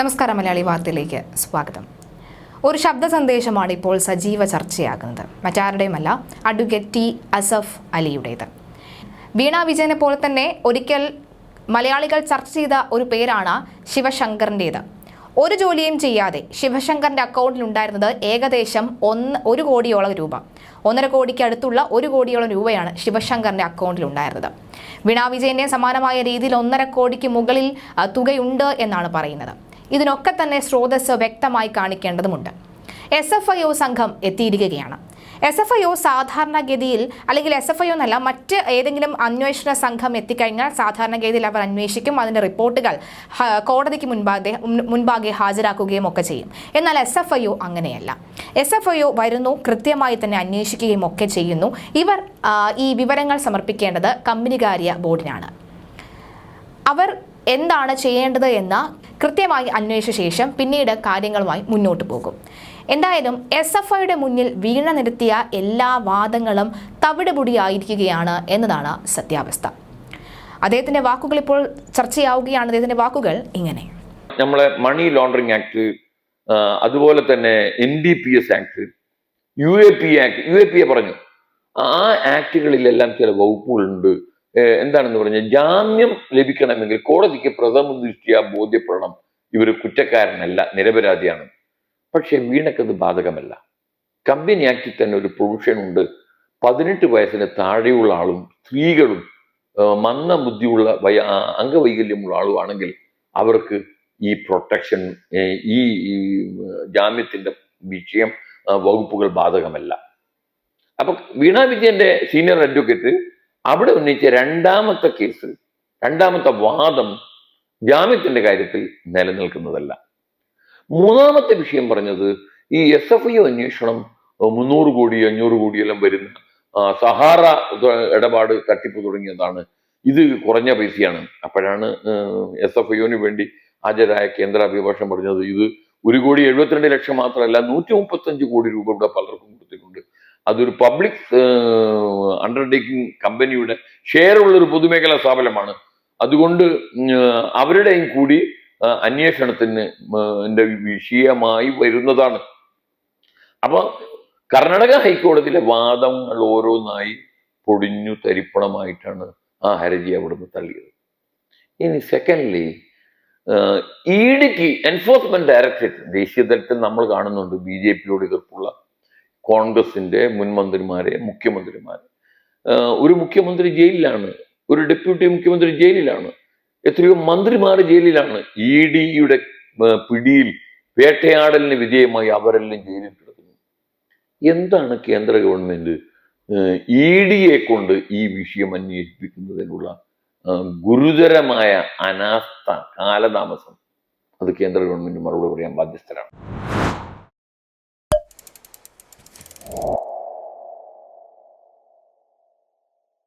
നമസ്കാരം മലയാളി വാർത്തയിലേക്ക് സ്വാഗതം. ഒരു ശബ്ദ സന്ദേശമാണ് ഇപ്പോൾ സജീവ ചർച്ചയാകുന്നത്. മറ്റാരുടെയുമല്ല അഡ്വക്കേറ്റ് ടി അസഫ് അലിയുടേത്. വീണ വിജയനെ പോലെ തന്നെ ഒരിക്കൽ മലയാളികൾ ചർച്ച ചെയ്ത ഒരു പേരാണ് ശിവശങ്കറിന്റേത്. ഒരു ജോലിയും ചെയ്യാതെ ശിവശങ്കറിന്റെ അക്കൗണ്ടിൽ ഉണ്ടായിരുന്നത് ഏകദേശം ഒന്ന് ഒരു കോടിയോളം രൂപ. ഒന്നര കോടിക്ക് അടുത്തുള്ള ഒരു കോടിയോളം രൂപയാണ് ശിവശങ്കറിന്റെ അക്കൗണ്ടിൽ ഉണ്ടായിരുന്നത്. വീണ വിജയന്റെ സമാനമായ രീതിയിൽ ഒന്നര കോടിക്ക് മുകളിൽ തുകയുണ്ട് എന്നാണ് പറയുന്നത്. ഇതിനൊക്കെ തന്നെ സ്രോതസ് വ്യക്തമായി കാണിക്കേണ്ടതുണ്ട് എസ് എഫ് ഐ ഒ സംഘം എത്തിയിരിക്കുകയാണ്. എസ് എഫ് ഐ ഒ സാധാരണഗതിയിൽ അല്ലെങ്കിൽ എസ് എഫ് ഐ ഒ എന്നല്ല മറ്റ് ഏതെങ്കിലും അന്വേഷണ സംഘം എത്തിക്കഴിഞ്ഞാൽ സാധാരണഗതിയിൽ അവർ അന്വേഷിക്കും അതിന്റെ റിപ്പോർട്ടുകൾ കോടതിക്ക് മുൻപാകെ മുൻപാകെ ഹാജരാക്കുകയും ഒക്കെ ചെയ്യും. എന്നാൽ എസ് എഫ് ഐ ഒ അങ്ങനെയല്ല. എസ് എഫ് ഐ ഒ വരുന്നു കൃത്യമായി തന്നെ അന്വേഷിക്കുകയും ഒക്കെ ചെയ്യുന്നു. ഇവർ ഈ വിവരങ്ങൾ സമർപ്പിക്കേണ്ടത് കമ്പനികാര്യ ബോർഡിനാണ്. അവർ എന്താണ് ചെയ്യേണ്ടത് എന്ന് കൃത്യമായി അന്വേഷിച്ച ശേഷം പിന്നീട് കാര്യങ്ങളുമായി മുന്നോട്ട് പോകും. എന്തായാലും എസ് എഫ് ഐയുടെ മുന്നിൽ വീണ നിരത്തിയ എല്ലാ വാദങ്ങളും തവിടുപൊടിയായിരിക്കുകയാണ് എന്നതാണ് സത്യാവസ്ഥ. അദ്ദേഹത്തിന്റെ വാക്കുകൾ ഇപ്പോൾ ചർച്ചയാവുകയാണ്. അദ്ദേഹത്തിന്റെ വാക്കുകൾ ഇങ്ങനെ. നമ്മളെ മണി ലോണ്ടറിങ് ആക്ട് അതുപോലെ തന്നെ N D P S act U A P act U A P A പറഞ്ഞു. ആ ആക്ടുകളിലെല്ലാം ചില വകുപ്പുകളുണ്ട്. എന്താണെന്ന് പറഞ്ഞാൽ ജാമ്യം ലഭിക്കണമെങ്കിൽ കോടതിക്ക് പ്രഥമ ദൃഷ്ടിയ ബോധ്യപ്പെടണം. ഇവർ കുറ്റക്കാരനല്ല നിരപരാധിയാണ്. പക്ഷെ വീണക്കത് ബാധകമല്ല. കമ്പനി ആക്ടിൽ തന്നെ ഒരു പ്രൊവിഷൻ ഉണ്ട്. പതിനെട്ട് വയസ്സിന് താഴെയുള്ള ആളും സ്ത്രീകളും മന്ദ ബുദ്ധിയുള്ള വയ അംഗവൈകല്യമുള്ള ആളുമാണെങ്കിൽ അവർക്ക് ഈ പ്രൊട്ടക്ഷൻ ഈ ജാമ്യത്തിന്റെ വിഷയം വകുപ്പുകൾ ബാധകമല്ല. അപ്പൊ വീണ വിജയന്റെ സീനിയർ അഡ്വക്കേറ്റ് അവിടെ ഉന്നയിച്ച രണ്ടാമത്തെ കേസ് രണ്ടാമത്തെ വാദം ജാമ്യത്തിന്റെ കാര്യത്തിൽ നിലനിൽക്കുന്നതല്ല. മൂന്നാമത്തെ വിഷയം പറഞ്ഞത് ഈ എസ് എഫ് ഐ അന്വേഷണം മുന്നൂറ് കോടി അഞ്ഞൂറ് കോടിയെല്ലാം വരുന്ന സഹാറ ഇടപാട് തട്ടിപ്പ് തുടങ്ങിയതാണ്. ഇത് കുറഞ്ഞ പൈസയാണ്. അപ്പോഴാണ് എസ് എഫ് ഐന് വേണ്ടി ഹാജരായ കേന്ദ്ര അഭിഭാഷകൻ പറഞ്ഞത് ഇത് ഒരു കോടി എഴുപത്തിരണ്ട് ലക്ഷം മാത്രമല്ല നൂറ്റി മുപ്പത്തഞ്ച് കോടി രൂപ ഇവിടെ പലർക്കും കൊടുത്തിട്ടുണ്ട്. അതൊരു പബ്ലിക് അണ്ടർടേക്കിംഗ് കമ്പനിയുടെ ഷെയർ ഉള്ള ഒരു പൊതുമേഖലാ സ്ഥാപനമാണ്. അതുകൊണ്ട് അവരുടെയും കൂടി അന്വേഷണത്തിന് വിഷയമായി വരുന്നതാണ്. അപ്പൊ കർണാടക ഹൈക്കോടതിയിലെ വാദങ്ങൾ ഓരോന്നായി പൊടിഞ്ഞു തരിപ്പണമായിട്ടാണ് ആ ഹരജി അവിടുന്ന് തള്ളിയത്. ഇനി സെക്കൻഡ്ലി ഇ എൻഫോഴ്സ്മെന്റ് ഡയറക്ടറേറ്റ് ദേശീയ തലത്തിൽ നമ്മൾ കാണുന്നുണ്ട് ബി ജെ പിയോട് എതിർപ്പുള്ള കോൺഗ്രസിന്റെ മുൻ മന്ത്രിമാരെ മുഖ്യമന്ത്രിമാരെ. ഒരു മുഖ്യമന്ത്രി ജയിലിലാണ്. ഒരു ഡെപ്യൂട്ടി മുഖ്യമന്ത്രി ജയിലിലാണ്. എത്രയോ മന്ത്രിമാർ ജയിലിലാണ്. ഇ ഡിയുടെ പിടിയിൽ വേട്ടയാടലിന് വിധേയമായി അവരെല്ലാം ജയിലിൽ കിടക്കുന്നു. എന്താണ് കേന്ദ്ര ഗവൺമെന്റ് ഇ ഡിയെ കൊണ്ട് ഈ വിഷയം അന്വേഷിപ്പിക്കുന്നതിനുള്ള ഗുരുതരമായ അനാസ്ഥ കാലതാമസം? അത് കേന്ദ്ര ഗവൺമെന്റ് മറുപടി പറയാൻ ബാധ്യസ്ഥരാണ്.